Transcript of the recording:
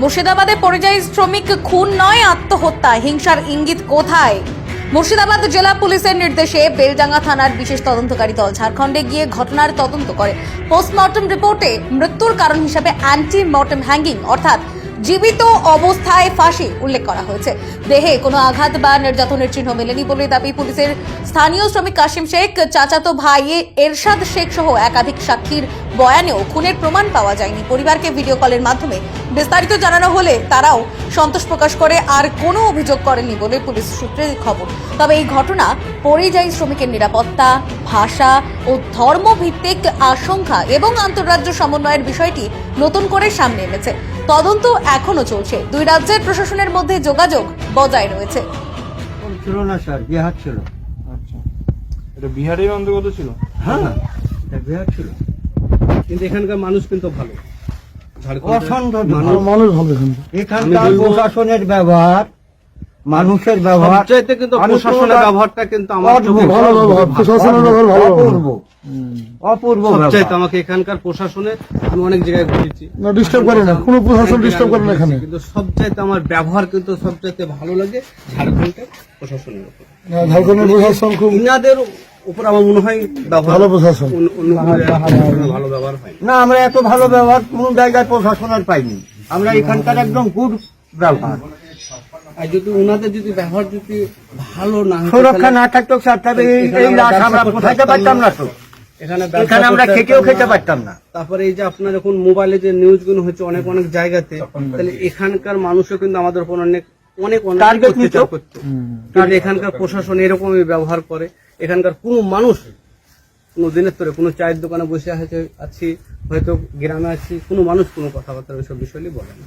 মুর্শিদাবাদে পরিযায়ী শ্রমিক খুন নয়, আত্মহত্যা। হিংসার ইঙ্গিত কোথায়? মুর্শিদাবাদ জেলা পুলিশের নির্দেশে বেলডাঙ্গা থানার বিশেষ তদন্তকারী দল ঝাড়খণ্ডে গিয়ে ঘটনার তদন্ত করে। পোস্টমর্টম রিপোর্টে মৃত্যুর কারণ হিসাবে অ্যান্টি মর্টম হ্যাঙ্গিং, অর্থাৎ জীবিত অবস্থায় ফাঁসি উল্লেখ করা হয়েছে। দেহে কোনো আঘাত বা নির্যাতনের চিহ্ন মেলেনি বলে দাবি পুলিশের স্থানীয় শ্রমিক কাশিম শেখ, চাচাতো ভাই এরশাদ শেখ সহ একাধিক সাক্ষীর বয়ানেও খুনের প্রমাণ পাওয়া যায়নি। পরিবারকে ভিডিও কলের মাধ্যমে বিস্তারিত জানানো হলে তারাও সন্তোষ প্রকাশ করে, আর কোনো অভিযোগ করেনি বলে পুলিশ সূত্রে খবর। তবে এই ঘটনা পরিযায়ী শ্রমিকের নিরাপত্তা, ভাষা ও ধর্মভিত্তিক আশঙ্কা এবং আন্তঃরাজ্য সমন্বয়ের বিষয়টি নতুন করে সামনে এনেছে। তদন্ত এখনও চলছে। দুই রাজ্যের প্রশাসনের মধ্যে যোগাযোগ বজায় রয়েছে। ছিল না স্যার? বিহার ছিল। আচ্ছা। এটা বিহারের অন্তর্গত ছিল? হ্যাঁ এটা বিহার ছিল। কিন্তু এখানকার মানুষ কিন্তু ভালো। অসম্ভব মানুষ ভালো। মানুষ। ভালো কিন্তু। এখানকার প্রশাসনের ব্যবহার মানুষের ব্যবহার সবচাইতে কিন্তু প্রশাসনের ব্যবহারটা কিন্তু আমার প্রশাসনের ব্যবহার ভালো অপূর্ব। অপূর্ব সবচাইতে আমাকে এখানকার প্রশাসনে আমি অনেক জায়গায় ঘুরেছি। না ডিস্টার্ব করে না। কোনো প্রশাসন ডিস্টার্ব করে না এখানে। কিন্তু সবচাইতে আমার ব্যবহার কিন্তু সবচাইতে ভালো লাগে ঝাড়খণ্ডের প্রশাসনের উপর। না, ঝাড়খণ্ডের প্রশাসন খুব ইনাদের উপর আমার মনে হয় ভালো প্রশাসন। ভালো ব্যবহার হয় না আমরা এত ভালো ব্যবহার কোন জায়গায় প্রশাসনের পাইনি। আমরা এখানকার একদম গুড ব্যবহার। আর যদি ওনাদের যদি ব্যবহার যদি ভালো না সুরক্ষা না থাকতো স্যার তাহলে এই এই আমরা কোথাইতে পারতাম না তো। এখানে এখানে আমরা খেতেও খেতে পারতাম না। তারপরে এই যে আপনার যখন মোবাইলে যে নিউজগুলো হচ্ছে অনেক অনেক জায়গাতে তাহলে এখানকার মানুষও কিন্তু আমাদের উপর অনেক অনেক অনেক অত্যাচার করতো। এখানকার প্রশাসন এরকমই ব্যবহার করে। এখানকার কোনো মানুষ কোনো দিনের তোরে কোনো চায়ের দোকানে বসে আছে আছি হয়তো গ্রামে আছি কোনো মানুষ কোনো কথাবার্তা ওইসব বিষয় বলে না।